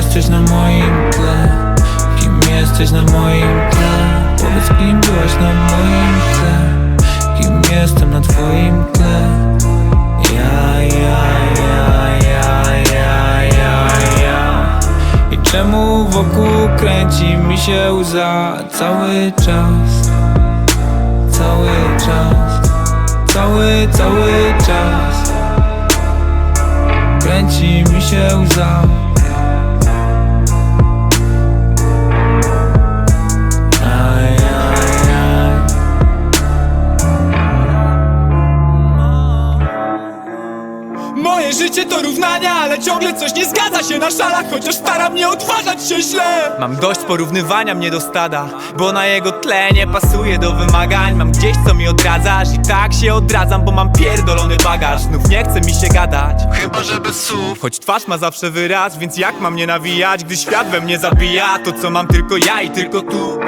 jesteś na moim tle? Kim jesteś na moim tle? Powiedz kim byłaś na moim tle? Kim jestem na twoim tle? Ja, ja, ja, ja, ja, ja, ja I czemu wokół kręci mi się łza cały czas? Cały czas Cały, cały czas Kręci mi się łza To równania, ale ciągle coś nie zgadza się na szalach Chociaż staram mnie odważać się źle. Mam dość porównywania mnie do stada Bo na jego tle nie pasuje do wymagań. Mam gdzieś co mi odradzasz i tak się odradzam Bo mam pierdolony bagaż, znów nie chce mi się gadać. Chyba że bez słów. Choć twarz ma zawsze wyraz, więc jak mam nie nawijać Gdy świat we mnie zabija? To co mam tylko ja i tylko tu.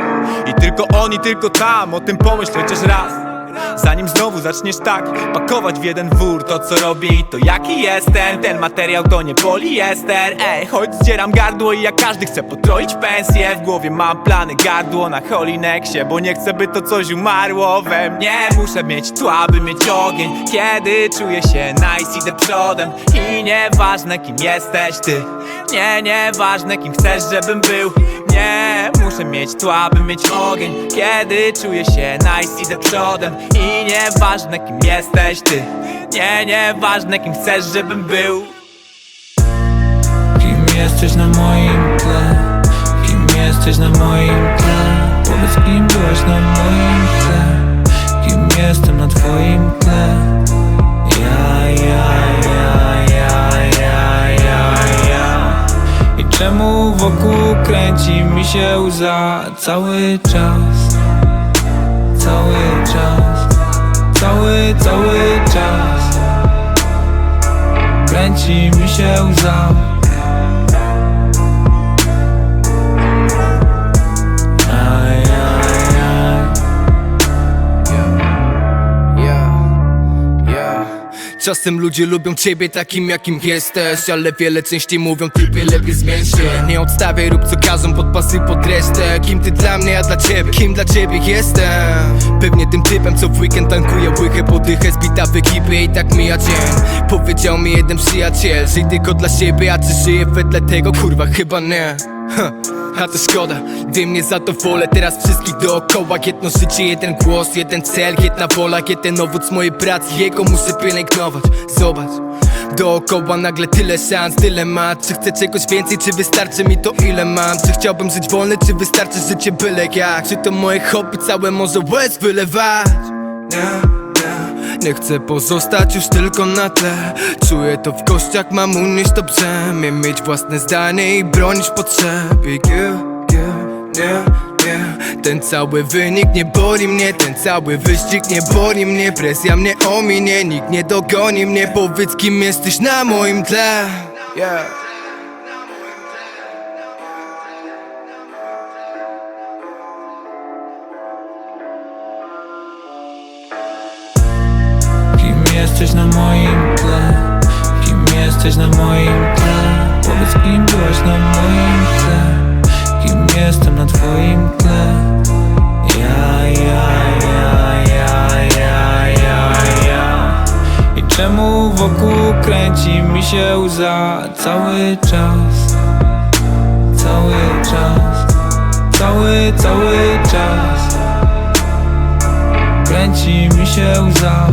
I tylko on i tylko tam O tym pomyśl chociaż raz Zanim znowu zaczniesz tak pakować w jeden wór To co robi, to jaki jestem? Ten materiał to nie poliester. Ej, choć zdzieram gardło i jak każdy chce potroić pensję W głowie mam plany gardło na holineksie Bo nie chcę by to coś umarło we mnie. Muszę mieć tła, by mieć ogień. Kiedy czuję się nice, idę przodem. I nieważne kim jesteś ty. Nie, nieważne kim chcesz, żebym był Nie, muszę mieć tła, by mieć ogień Kiedy czuję się nice, idę przodem I nieważne kim jesteś ty Nie, nieważne kim chcesz, żebym był Kim jesteś na moim tle? Kim jesteś na moim tle? Powiedz kim byłaś na moim tle? Kim jestem na twoim tle? Się łza cały czas? Cały czas. Cały, cały czas. Kręci mi się łza Czasem ludzie lubią ciebie takim jakim jesteś Ale wiele częściej mówią typie lepiej zmień się. Nie odstawiaj rób co każą pod pasy pod resztę. Kim ty dla mnie, ja dla ciebie? Kim dla ciebie jestem? Pewnie tym typem co w weekend tankuje łychę podychę Zbita w ekipie i tak mija dzień. Powiedział mi jeden przyjaciel Żyj tylko dla siebie, a czy żyję wedle tego? Kurwa chyba nie. Ha, a to szkoda, gdy mnie za to wolę Teraz wszystkich dookoła. Jedno życie, jeden głos, jeden cel Jedna wola, jeden owoc mojej pracy Jego muszę pielęgnować, zobacz Dookoła nagle tyle szans, tyle ma Czy chcę czegoś więcej, czy wystarczy mi to ile mam? Czy chciałbym żyć wolny, czy wystarczy życie byle jak? Czy to moje hobby całe może łez wylewać? Nie, nie, chcę pozostać już tylko na tle. Czuję to w kościach, mam unieść to brzemię Mieć własne zdanie i bronić potrzeby yeah, yeah, yeah. Ten cały wynik nie boli mnie Ten cały wyścig nie boli mnie. Presja mnie ominie, nikt nie dogoni mnie. Powiedz kim jesteś na moim tle. Yeah. Jesteś na moim tle? Kim jesteś na moim tle? Powiedz kim byłaś na moim tle? Kim jestem na twoim tle? Ja, ja, ja, ja, ja, ja, ja I czemu wokół kręci mi się łza cały czas? Cały czas Cały, cały czas Kręci mi się łza